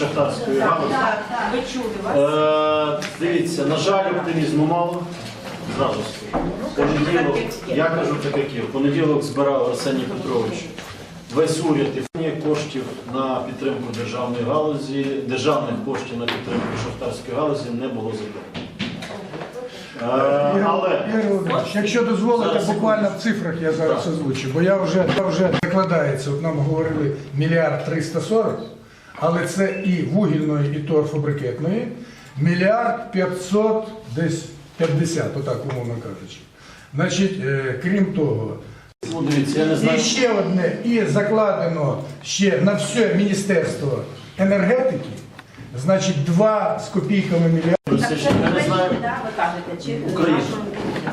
шахтарської галузі. Так, так. Ви чули вас? Е, дивіться, на жаль, оптимізму мало. Зразу Понеділок, я кажу так, як є. В понеділок збирав Арсеній Петрович весь уряд і фоні коштів на підтримку державної галузі, державних коштів на підтримку шахтарської галузі не було закладено. Е, але якщо дозволите, буквально в цифрах я зараз озвучу, бо я вже, я вже закладається, от нам говорили мільярд 340, але це і вугільної, і торфобрикетної, мільярд 500 десь 50, отак умовно кажучи. Значить, е, крім того, я не знаю. і ще одне, і закладено ще на все Міністерство енергетики, значить, 2 з копійками мільярда. Так, це Я не знаю. ви кажете, чи Україна.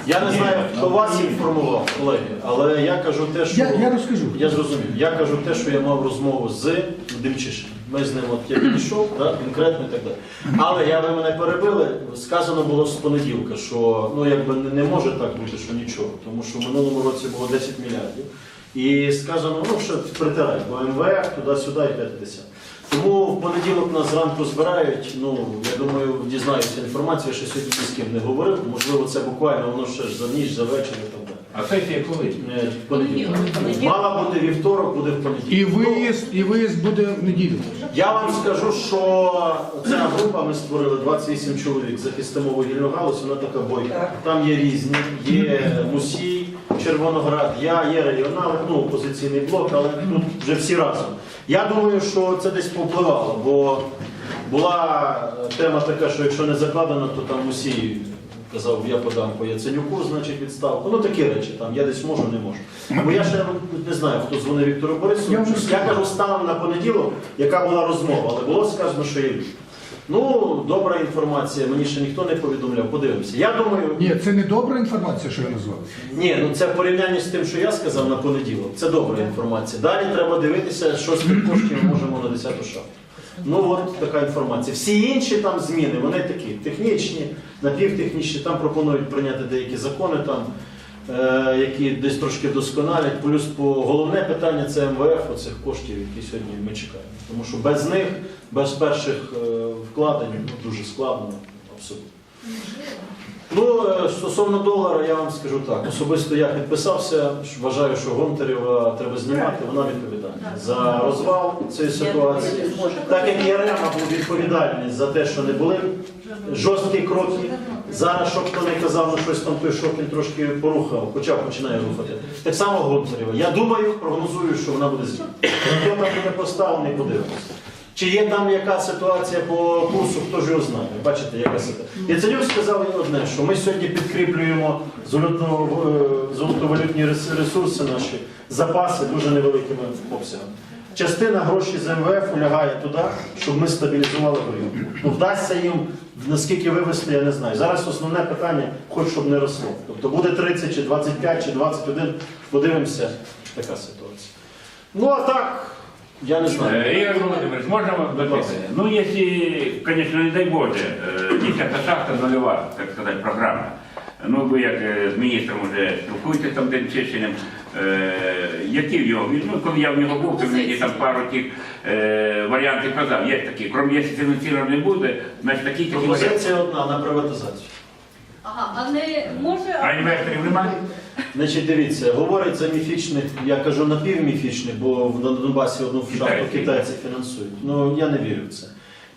Я не знаю, хто вас інформував, колеги, але я кажу те, що Я, я розкажу. я зрозумів. Я кажу те, що я мав розмову з Демчишиним. Ми з ним от я підійшов, да, конкретно і так далі. Але я ви мене перебили. Сказано було з понеділка, що ну якби не, не може так бути, що нічого, тому що в минулому році було 10 мільярдів. І сказано, ну що притирай, бо МВФ туди-сюди і 50. Тому в понеділок нас зранку збирають. Ну я думаю, дізнаюся інформацію, ще сьогодні ні з ким не говорив. Можливо, це буквально воно ще ж за ніч, за вечір і так далі. А сесія коли? Е, в понеділок. Мала бути вівторок, буде в понеділок. І виїзд, і виїзд буде в неділю. Я вам скажу, що ця група ми створили 28 чоловік, захистимо вугільну галузь, вона така бойка. Там є різні, є Мусій, Червоноград, я, є регіонал, ну опозиційний блок, але тут вже всі разом. Я думаю, що це десь повпливало, бо була тема така, що якщо не закладено, то там усі казав, я подам по Яценюку, значить відставку. Ну такі речі, там я десь можу, не можу. Бо я ще не знаю, хто дзвонив Віктору Борисовичу. Я кажу, станом на понеділок, яка була розмова, але було сказано, що є. Ну, добра інформація, мені ще ніхто не повідомляв. Подивимося. Я думаю, Ні, це не добра інформація, що я назвав. ні, ну це в порівнянні з тим, що я сказав на понеділок. Це добра інформація. Далі треба дивитися, що з тих коштів ми можемо на 10 шахту. Ну от така інформація. Всі інші там зміни, вони такі технічні, напівтехнічні. Там пропонують прийняти деякі закони, там, які десь трошки досконалять. Плюс по головне питання це МВФ оцих коштів, які сьогодні ми чекаємо. Тому що без них, без перших е, вкладень ну, дуже складно, абсолютно. Ну, е, стосовно долара, я вам скажу так. Особисто я підписався, вважаю, що Гонтарєва треба знімати, вона відповідальна за розвал цієї ситуації. Так як Ярема був відповідальний за те, що не були жорсткі кроки. Зараз, щоб хто не казав, ну щось там той шок він трошки порухав, хоча починає рухати. Так само Гонтарєва. Я думаю, прогнозую, що вона буде звільнена. Хто там буде поставлений, подивимося. Чи є там яка ситуація по курсу, хто ж його знає. Бачите, яка ситуація. Яценюк сказав одне, що ми сьогодні підкріплюємо е, золотовалютні ресурси наші, запаси дуже невеликими обсягами. Частина грошей з МВФ лягає туди, щоб ми стабілізували гривню. Ну, вдасться їм наскільки вивести, я не знаю. Зараз основне питання, хоч щоб не росло. Тобто буде 30 чи 25 чи 21, подивимося, така ситуація. Ну а так, я не знаю. Э, Игорь Владимирович, можно вам запитання? Ну, если, конечно, не дай Боже, э, 10 шахта нулева, так сказать, програма. Ну, ви як е, з міністром вже спілкуєтесь там тим чищенням. Е, які в його, ну, коли я в нього був, то він мені там пару тих е, варіантів казав. Є такі, крім якщо фінансування не буде, значить такі такі варіанти. Пропозиція одна на приватизацію. Ага, а не може А інвесторів немає? Значить, дивіться, говориться за міфічних, я кажу напівміфічних, бо в- на Донбасі одну шахту китайці фінансують. Ну я не вірю в це.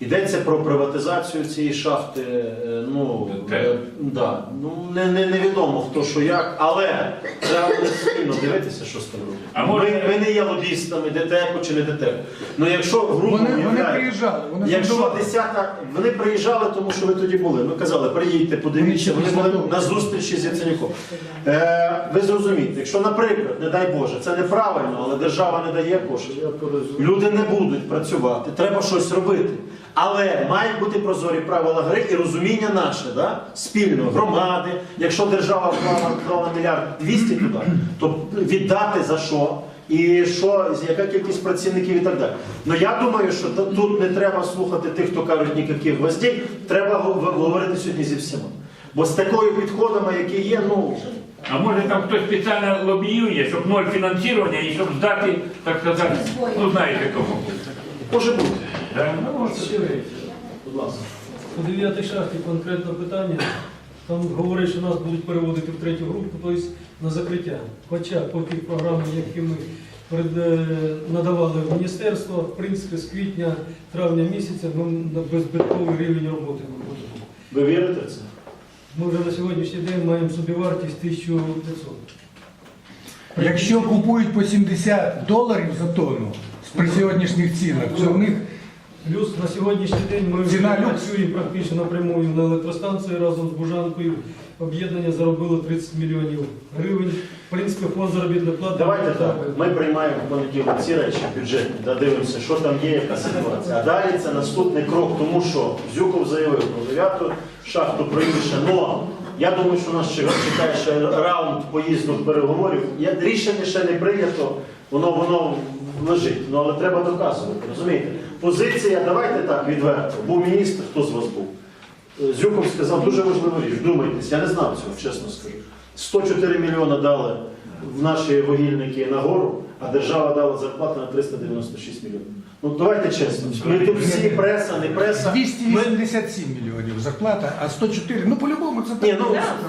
Йдеться про приватизацію цієї шахти. е, Ну, е, да, ну не, не, невідомо хто що як, але треба буде спільно дивитися, що з тим робити. А може- ми, ми не є лобістами ДТЕКу чи не ДТЕКу. Ну якщо грубо Вони, вони приїжджали, вони Якщо десята, вони приїжджали, тому що ви тоді були. Ми казали, приїдьте, подивіться, Вони вони були на зустрічі з Яценюком. Е, ви зрозумієте, якщо, наприклад, не дай Боже, це неправильно, але держава не дає коштів, люди не будуть працювати, треба щось робити. Але мають бути прозорі правила гри і розуміння наше, да? спільно, громади. Якщо держава вклала, вклала мільярд 200 туди, то віддати за що? І що, яка кількість працівників і так далі. Ну я думаю, що тут не треба слухати тих, хто кажуть ніяких гвоздей, треба говорити сьогодні зі всіма. Бо з такою підходами, які є, ну А може там хтось спеціально лобіює, щоб ноль фінансування і щоб здати, так сказати, ну знаєте кому. може бути. Да? Ну, можете? Будь ласка. По 9 шахті конкретне питання. Там говорять, що нас будуть переводити в третю групу, тобто на закриття. Хоча по тих програмах, які ми е, надавали в міністерство, в принципі, з квітня, травня місяця ми на беззбитковий рівень роботи виходимо. Ви вірите в це? Ми вже на сьогоднішній день маємо собівартість 1500. Якщо купують по 70 доларів за тонну при сьогоднішніх цінах, то в них Плюс на сьогоднішній день ми вже працюємо практично напрямую на електростанції разом з Бужанкою. Об'єднання заробило 30 мільйонів гривень. В принципі, фонд заробітної плати. Давайте так. Ми приймаємо в понеділок ці речі бюджетні, да, дивимося, що там є, яка ситуація. А далі це наступний крок, тому що Зюков заявив про дев'яту шахту проїше. Но я думаю, що нас чекає ще раунд поїзду переговорів. Я, рішення ще не прийнято, воно воно лежить. Ну але треба доказувати. Розумієте? Позиція, давайте так відверто. Був міністр, хто з вас був? Е, Зюков сказав дуже важливу річ. Думайтесь, я не знав цього, чесно скажу. 104 мільйони дали в наші вугільники на гору, а держава дала зарплату на 396 мільйонів. Ну давайте чесно. Ми тут всі преса, не преса. Ми... 287 мільйонів зарплата, а 104, ну по-любому це Ні, так.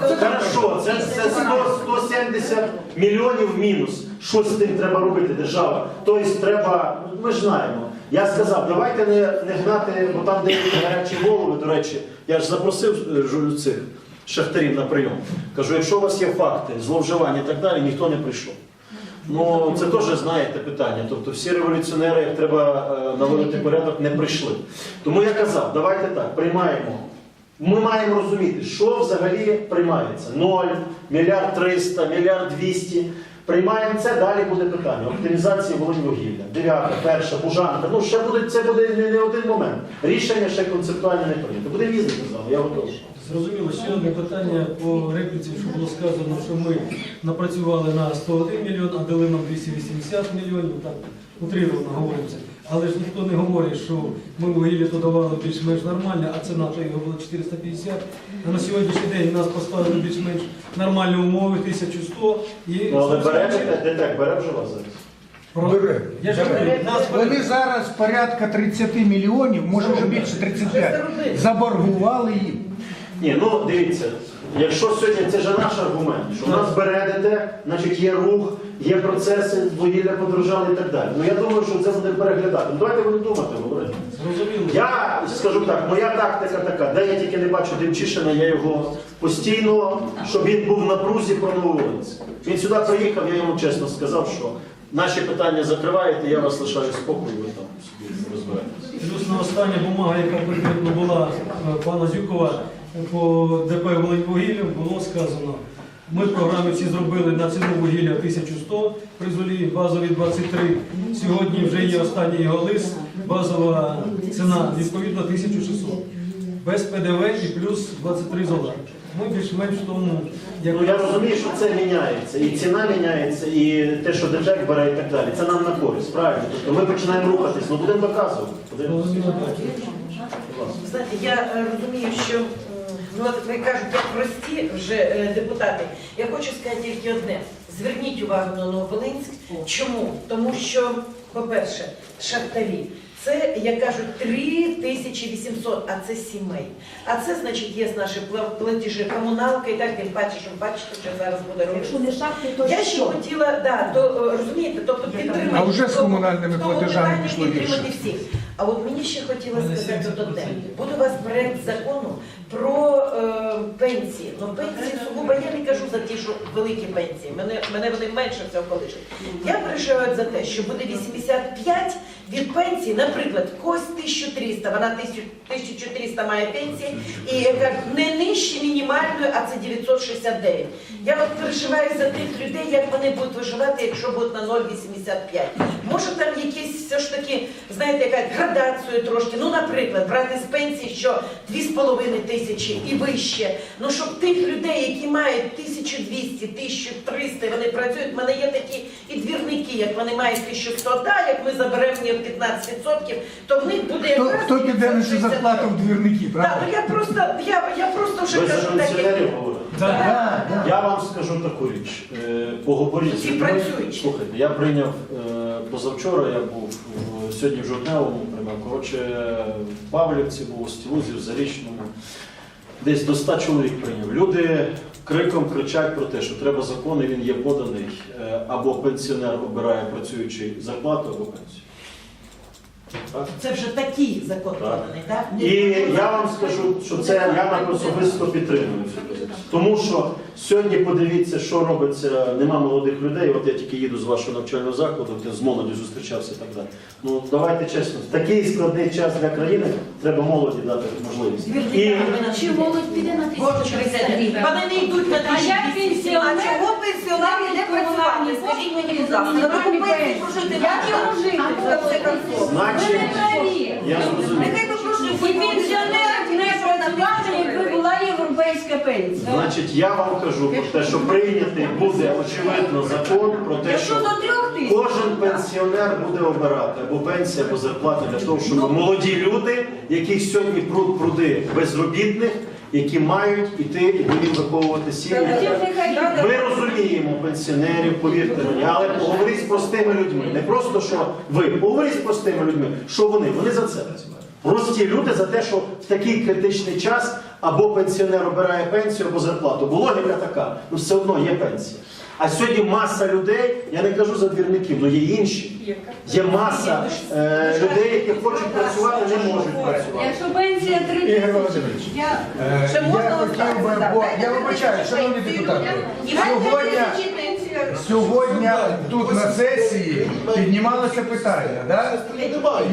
ну хорошо, це, це 100, 170 мільйонів мінус. Що з тим треба робити, держава? Тобто треба, ми ж знаємо. Я сказав, давайте не, не гнати, бо там деякі гарячі голови, до речі, я ж запросив е, жу- цих шахтарів на прийом. Кажу, якщо у вас є факти, зловживання і так далі, ніхто не прийшов. Ну, це теж знаєте питання. Тобто всі революціонери, як треба е, наводити порядок, не прийшли. Тому я казав, давайте так, приймаємо. Ми маємо розуміти, що взагалі приймається. Ноль, мільярд триста, мільярд двісті. Приймаємо це, далі буде питання. Оптимізація Волиньвугілля. Дев'ята, перша, бужанка. Ну, ще буде, це буде не, один момент. Рішення ще концептуально не прийнято. Буде з вами, я готовий. Зрозуміло, ще одне питання по репліці, що було сказано, що ми напрацювали на 101 мільйон, а дали нам 280 мільйонів, так утрировано говориться. Але ж ніхто не говорить, що ми вугілля то давали більш-менш нормально, а ціна то його була 450. А на сьогоднішній день нас поставили більш-менш нормальні умови, 1100. І Ну, але бере, ДТЕК бере вже вас зараз. Про- Бере. Я ж говорю, нас Вони зараз порядка 30 мільйонів, може вже більше 35, заборгували їм. Ні, ну дивіться, якщо сьогодні це ж наш аргумент, що нас бередите, значить є рух, є процеси, вугілля подорожали і так далі. Ну я думаю, що це буде переглядати. Ну давайте будемо думати, говорити. Я скажу так, моя тактика така, де я тільки не бачу Демчишина, я його постійно, щоб він був на прузі про нововолинці. Він сюди приїхав, я йому чесно сказав, що наші питання закриваєте, я вас лишаю спокою, ви там собі розберетеся. Плюс на остання бумага, яка конкретно була е, пана Зюкова по ДП Волиньвугілля, було сказано. Ми в програмі ці зробили на ціну вугілля 1100 при золі, базові 23. Сьогодні вже є останній його лист, базова ціна відповідно 1600. Без ПДВ і плюс 23 зола. Ми більш-менш в тому, як Ну я розумію, що це міняється, і ціна міняється, і те, що ДТЕК бере, і так далі. Це нам на користь, правильно? Тобто ми починаємо рухатись, ну будемо доказувати. Ласка. Знаєте, я е, розумію, що ну, от ви кажуть, як прості вже е, депутати. Я хочу сказати тільки одне: зверніть увагу на Нововолинськ. Чому? Тому що, по-перше, шахтарі. Це, як кажуть, 3800, а це сімей. А це, значить, є наші пла- платежі комуналка і так, тим паче, що бачите, що зараз буде робити. Якщо не шахти, то Я ще хотіла, да, то е, розумієте, тобто підтримати. А вже з комунальними платежами пішло підтримати гірше. всіх. А от мені ще хотілося сказати 70%. одне. Буде у вас проект закону про е, пенсії. Ну пенсії сугубо я не кажу за ті, що великі пенсії. Мене, мене вони менше всього колишуть. Я переживаю за те, що буде 85 від пенсії, наприклад, когось 1300, вона 1000 1400 має пенсії, і яка не нижче мінімальної, а це 969. Я от переживаю за тих людей, як вони будуть виживати, якщо будуть на 0,85. Може там якісь все ж таки, знаєте, яка градацію трошки. Ну, наприклад, брати з пенсії, що 2,5 тисячі і вище. Ну щоб тих людей, які мають 1200, 1300, вони працюють, в мене є такі і двірники, як вони мають 1100, да, як ми заберемо 15%, то в них буде Хто, якраз хто піде на цю 560. зарплату в двірники, Так, правда? ну я просто, я, я просто вже Ви кажу таке. пенсіонерів говорите. Да, да. Я вам скажу таку річ. Е, Поговоріть. Всі з людьми. працюють. Слухайте, я прийняв е, позавчора, я був в- сьогодні в жовтневому приймав. Коротше, в Павлівці був, у Стілузі, в Зарічному. Десь до 100 чоловік прийняв. Люди криком кричать про те, що треба закон, і він є поданий. Е, Або пенсіонер обирає працюючий зарплату, або пенсію. Так? Це вже такий закон поданий, так? І я вам скажу, що це я так особисто підтримую. Тому що сьогодні подивіться, що робиться, нема молодих людей. От я тільки їду з вашого навчального закладу, де з молоді зустрічався і так далі. Ну давайте чесно, в такий складний час для країни треба молоді дати можливість. І Чи молодь піде на Боже, 1030 гривень? Вони не йдуть на А як пенсіонер? А чого пенсіонер йде працювати? Скажіть мені, будь ласка, на таку пенсію прожити Як йому жити? в конце значить, я зрозумів. І пенсіонер не працювати, якби була європейська пенсія. Значить, я вам кажу про те, що прийнятий буде очевидно закон про те, що кожен пенсіонер буде обирати або пенсія, або зарплата для того, щоб молоді люди, яких сьогодні пруд пруди безробітних, які мають іти і будуть виховувати сім'ї. Ми розуміємо пенсіонерів, повірте мені, але поговоріть з простими людьми. Не просто що ви, поговоріть з простими людьми. Що вони? Вони за це. Прості люди за те, що в такий критичний час або пенсіонер обирає пенсію, або зарплату. Бо логіка така, ну все одно є пенсія. А сьогодні маса людей, я не кажу за двірників, але є інші. Є маса е, людей, які хочуть працювати, не можуть працювати. Якщо пенсія 3 Ігор тисячі, Володимирович, я Е, Ще Я хотів би, бо я вибачаю, шановні депутати, сьогодні, сьогодні тут на сесії піднімалося питання, да?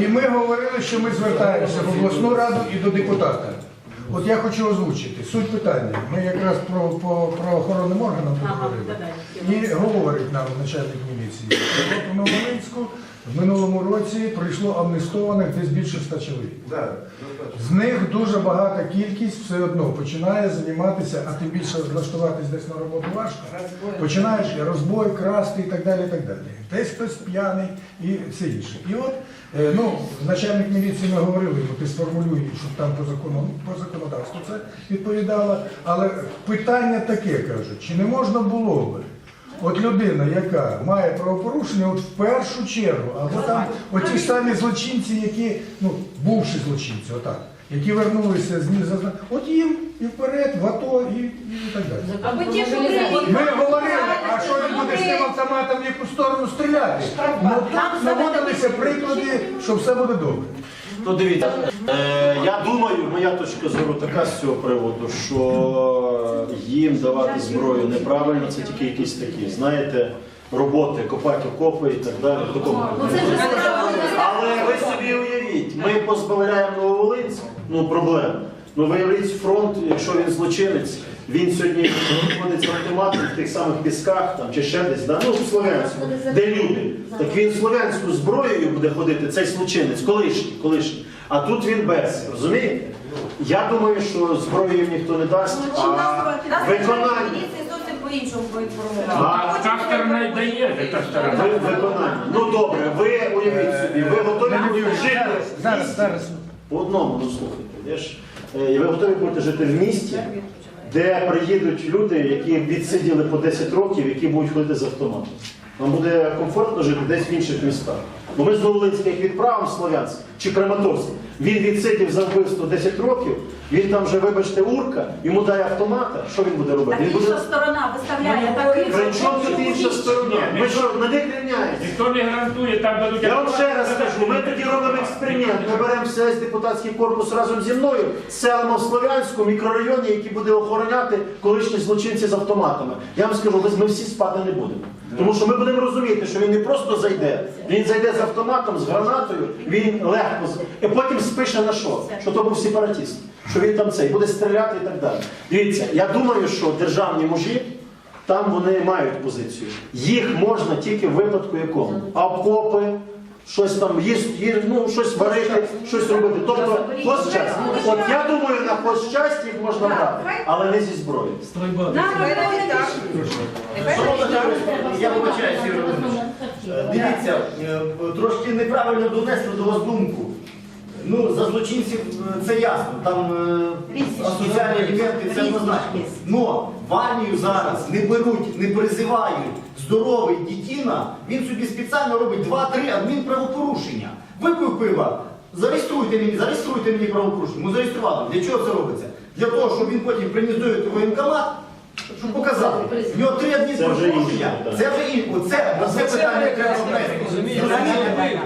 і ми говорили, що ми звертаємося в обласну раду і до депутата. От я хочу озвучити суть питання. Ми якраз про, про, про охоронним органам поговорили. І говорить нам начальник міліції. От у Новолинську в минулому році прийшло амністованих десь більше ста чоловік. З них дуже багата кількість все одно починає займатися, а тим більше влаштуватись десь на роботу важко. Починаєш розбой, красти і так далі. і так далі. Десь хтось п'яний і все інше. І от е, ну, начальник міліції ми говорили, бо ти сформулюй, щоб там по закону, ну, по законодавству це відповідало. Але питання таке кажуть, чи не можна було би? От людина, яка має правопорушення, от в першу чергу, або там от ті ж самі злочинці, які, ну, бувші злочинці, отак, які вернулися з Ніза, от їм і вперед, в АТО і, і так далі. Аби ті, що приїхали. Ми говорили, а що він буде з тим автоматом в яку сторону стріляти? Ну тут наводилися приклади, що все буде добре. Ну дивіться, е, я думаю, моя точка зору така з цього приводу, що їм давати зброю неправильно, це тільки якісь такі, знаєте, роботи, копати окопи і так далі. в такому Ну Але ви собі уявіть, ми позбавляємо Нововолинськ, ну проблем. Ну виявіть фронт, якщо він злочинець, він сьогодні ходить з автоматом в тих самих пісках там, чи ще десь, да? ну в Слов'янську, де люди. Так він слов'янську зброєю буде ходити, цей злочинець, колишній, колишній. А тут він без, розумієте? Я думаю, що зброю їм ніхто не дасть, а виконання. По-іншому А. Та сторона дає, та. Ви, виконання. Ну добре, ви уявіть собі, ви готові будете жити. Зараз, зараз. По одному, ну слухайте, е, ви готові будете жити в місті, де приїдуть люди, які відсиділи по 10 років, які будуть ходити з автоматом. Вам буде комфортно жити десь в інших містах. Бо ми з Новолинська їх відправимо в Слов'янськ чи Краматорськ. Він відсидів за вбивство 10 років, він там вже, вибачте, урка, йому дає автомата. Що він буде робити? Так Він буде... сторона виставляє такий При чому тут інша сторона? Ми що, на них рівняємося? Ніхто не гарантує, там дадуть... Я вам ще раз скажу, ми тоді робимо експеримент. Ми беремо весь депутатський корпус разом зі мною, селимо в Слов'янську, мікрорайоні, який буде охороняти колишні злочинці з автоматами. Я вам скажу, ми всі спати не будемо. Тому що ми будемо розуміти, що він не просто зайде, він зайде з автоматом, з гранатою, він легко і потім спише на що? Що то був сепаратіст, що він там цей буде стріляти і так далі. Дивіться, я думаю, що державні мужі. Там вони мають позицію. Їх можна тільки в випадку якому? Окопи, щось там їсти, ну, щось варити, щось робити. Тобто хозчас. От я думаю, на хозчас їх можна брати, але не зі навіть так. Я вибачаюся, Юрій Володимирович. Е, Дивіться, е, трошки неправильно донесли до вас думку. Ну, за злочинців е, це ясно, там е, асоціальні елементи це однозначно. Но в армію зараз не беруть, не призивають здоровий дітина, він собі спеціально робить 2-3 адмінправопорушення. Випив пива, зареєструйте мені, зареєструйте мені правопорушення. Ну зареєстрували. Для чого це робиться? Для того, щоб він потім приніс довідку воєнкомат, щоб показати. В нього три адмінправопорушення. питання. Це вже інше. Оце, оце питання треба внести.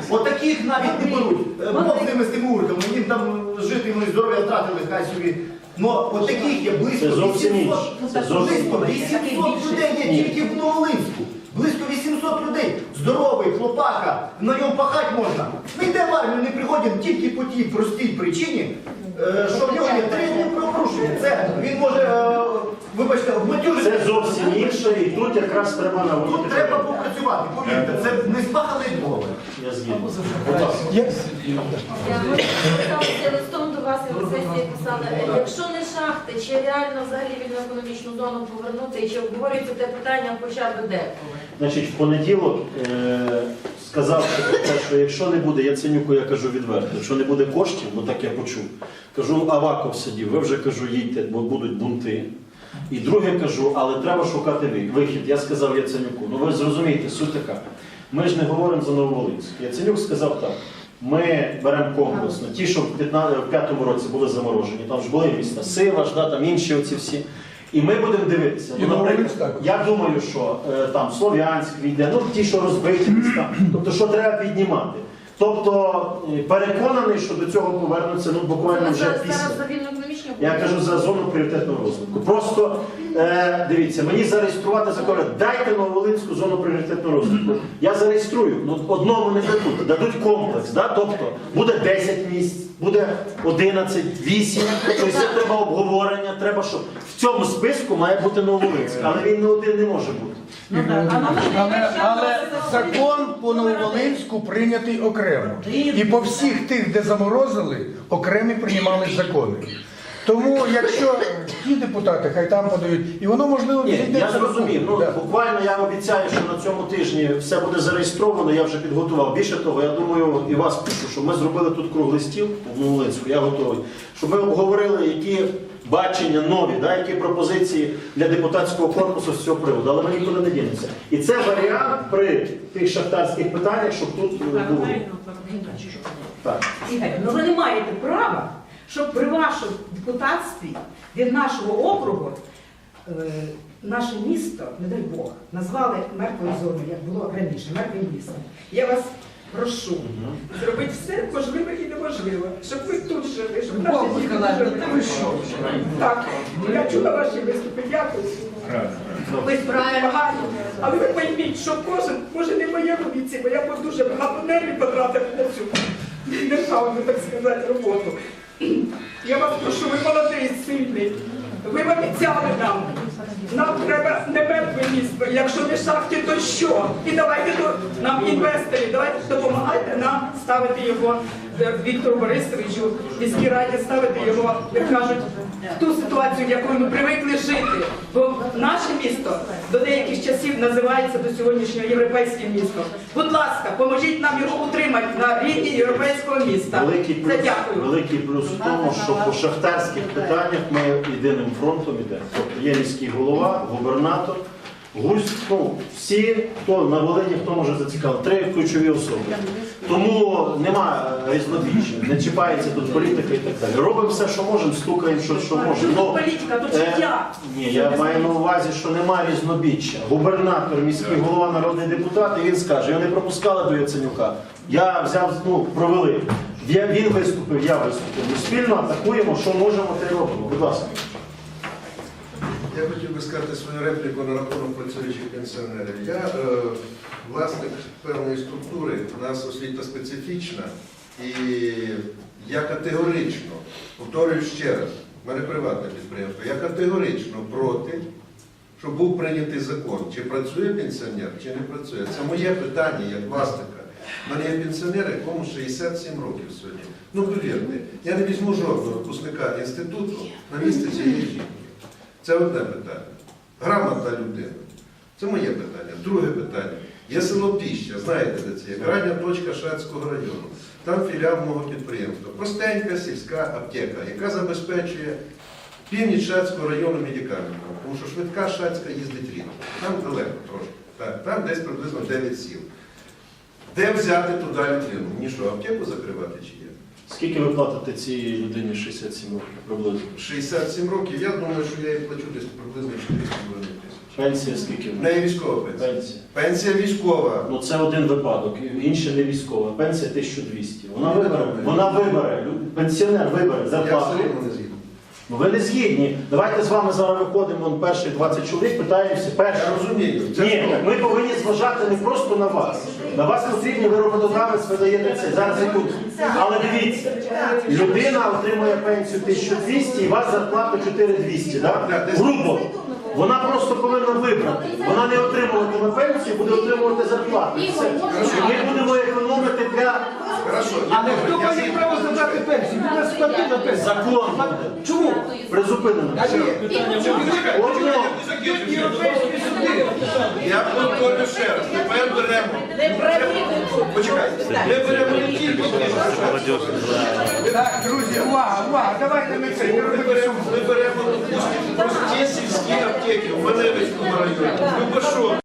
Отаких навіть не беруть. Бог з ними з тими урками, їм там жити вони здоров'я втратили, хай собі. Но от таких є близько Це зовсім 800, інше. Це зовсім близько 800 людей є тільки в Новолинську. Близько 800 людей. Здоровий, хлопака, на ньому пахати можна. Не йде в армію, не приходять тільки по тій простій причині, що в нього є три дні правопорушення. Це він може, е, вибачте, Це зовсім інше, і тут якраз треба Тут треба попрацювати, повірте, це не спахали голови. Я ласка. Я- Я листом до вас і ви сесії писали, е, якщо не шахти, чи реально взагалі вільну економічну зону повернути, і чи обговорюється те питання хоча б де? Значить, в понеділок е, сказав що якщо не буде Яценюку, я кажу відверто, якщо не буде коштів, ну так я почув. Кажу, Аваков сидів, ви вже кажу, їдьте, бо будуть бунти. І друге кажу, але треба шукати вихід. Я сказав Яценюку. Ну ви зрозумієте, суть така. Ми ж не говоримо за Нововолинськ. Яценюк сказав так. Ми беремо комплексно. Ті, що в 15 в п'ятому році були заморожені, там ж були міста Сива, ж, да, там інші оці всі. І ми будемо дивитися. Ну, наприклад, я думаю, що е, там Слов'янськ війде, ну ті, що розбиті міста, тобто що треба піднімати. Тобто е, переконаний, що до цього повернуться ну, буквально вже зараз після. за вільну економічну Я кажу за зону пріоритетного розвитку. Просто е, дивіться, мені зареєструвати закон. Дайте Нововолинську зону пріоритетного розвитку. Я зареєструю. Ну одному не дадуть, дадуть комплекс. Да? Тобто буде 10 місць, буде 11, 8. Тобто це треба обговорення. Треба, щоб в цьому списку має бути Нововолинськ, але він не один не може бути. Але, але закон по Нововолинську прийнятий окремо. І по всіх тих, де заморозили, окремі приймали закони. Тому якщо ті депутати, хай там подають, і воно можливо Ні, я зрозумів. Ну Да. буквально я обіцяю, що на цьому тижні все буде зареєстровано. Я вже підготував. Більше того, я думаю, і вас пишу, щоб ми зробили тут круглий стіл в Новолинську. Я готовий. Щоб ми обговорили, які бачення нові, да, які пропозиції для депутатського корпусу з цього приводу. Але ми нікуди не дінемося. І це варіант при тих шахтарських питаннях, щоб тут е, було. Так. Ігор, ну ви не маєте права, щоб при вашому депутатстві від нашого округу е, наше місто, не дай Бог, назвали мертвою зоною, як було раніше, мертвим містом. Я вас прошу зробити все можливе і неможливе, щоб ви тут жили, щоб наші діти жили. Так, я чула ваші виступи, дякую. Ви багато. Але ви пойміть, що кожен, може не в моєму віці, бо я дуже багато нервів потратив на цю державну, так сказати, роботу. Я вас прошу, ви молодий, сильний. Ви обіцяли нам. Нам треба не мертве місто. Якщо не шахти, то що? І давайте до нам інвесторів, давайте допомагайте нам ставити його е, Віктору Борисовичу, міській раді ставити його, як кажуть, в ту ситуацію, в якою ми привикли жити. Бо наше місто до деяких часів називається до сьогоднішнього європейським містом. Будь ласка, поможіть нам його утримати на рівні європейського міста. Великий плюс, Це дякую. великий плюс в тому, що по шахтарських питаннях ми єдиним фронтом йдемо. Тобто є міський голова, губернатор, гусь, ну, всі, хто на Волині, хто може зацікавити, три ключові особи. Тому немає різнобіччя, не чіпається тут політика і так далі. Робимо все, що можемо, стукаємо, що, що можемо. Ну, політика, тут е, життя. Ні, я маю на увазі, що немає різнобіччя. Губернатор, міський голова, народний депутат, і він скаже, його не пропускали до Яценюка. Я взяв, ну, провели. Я- Він виступив, я виступив. Ми спільно атакуємо, що можемо, те робимо. Будь ласка. Я хотів би сказати свою репліку на рахунок працюючих пенсіонерів. Я е, власник певної структури, у нас освіта специфічна, і я категорично, повторюю ще раз, в мене приватне підприємство, я категорично проти, щоб був прийнятий закон, чи працює пенсіонер, чи не працює. Це моє питання як власника. У мене є пенсіонери, якому 67 років сьогодні. Ну, повірте, я не візьму жодного випускника інституту на місце цієї жінки. Це одне питання. Грамотна людина. Це моє питання. Друге питання. Є село Піща, знаєте, де це є? Крайня точка Шацького району. Там філіал мого підприємства. Простенька сільська аптека, яка забезпечує північ Шацького району медикаментами. Тому що швидка Шацька їздить рідко. Там далеко трошки. Так, там десь приблизно 9 сіл. Де взяти туди людину? Мені що, аптеку закривати чи є? Скільки ви платите цій людині 67 років приблизно? 67 років, я думаю, що я їй плачу десь приблизно 4,5 тисячі. Пенсія скільки? В неї військова пенсія. Пенсія. Пенсія військова. Ну це один випадок, інше не військова. Пенсія 1200. Вона вибере, вона вибере, пенсіонер вибере Я зарплату. все не згідний. Ну ви не згідні. Давайте з вами зараз виходимо, вон перші 20 чоловік, питаємося. Я розумію. Це Ні, ми повинні зважати не просто на вас. На вас потрібні ви роботодавець, ви даєте це. Зараз і тут. Але дивіться, людина отримує пенсію 1200 і вас зарплата 4200, да? грубо. Вона просто повинна вибрати. Вона не отримуватиме пенсію, буде отримувати зарплату. Все. Ми будемо економити для Хорошо. Але хто має право забрати пенсію? Він нас сплатив на пенсію. закон. Чому? Призупинено. Одно. Європейські суди. Я повторю ще раз. Тепер беремо. Почекайте. Ми беремо не тільки Так, друзі, увага, увага, давайте не це, Ми беремо, ми беремо, прості сільські аптеки в Маневицькому районі, в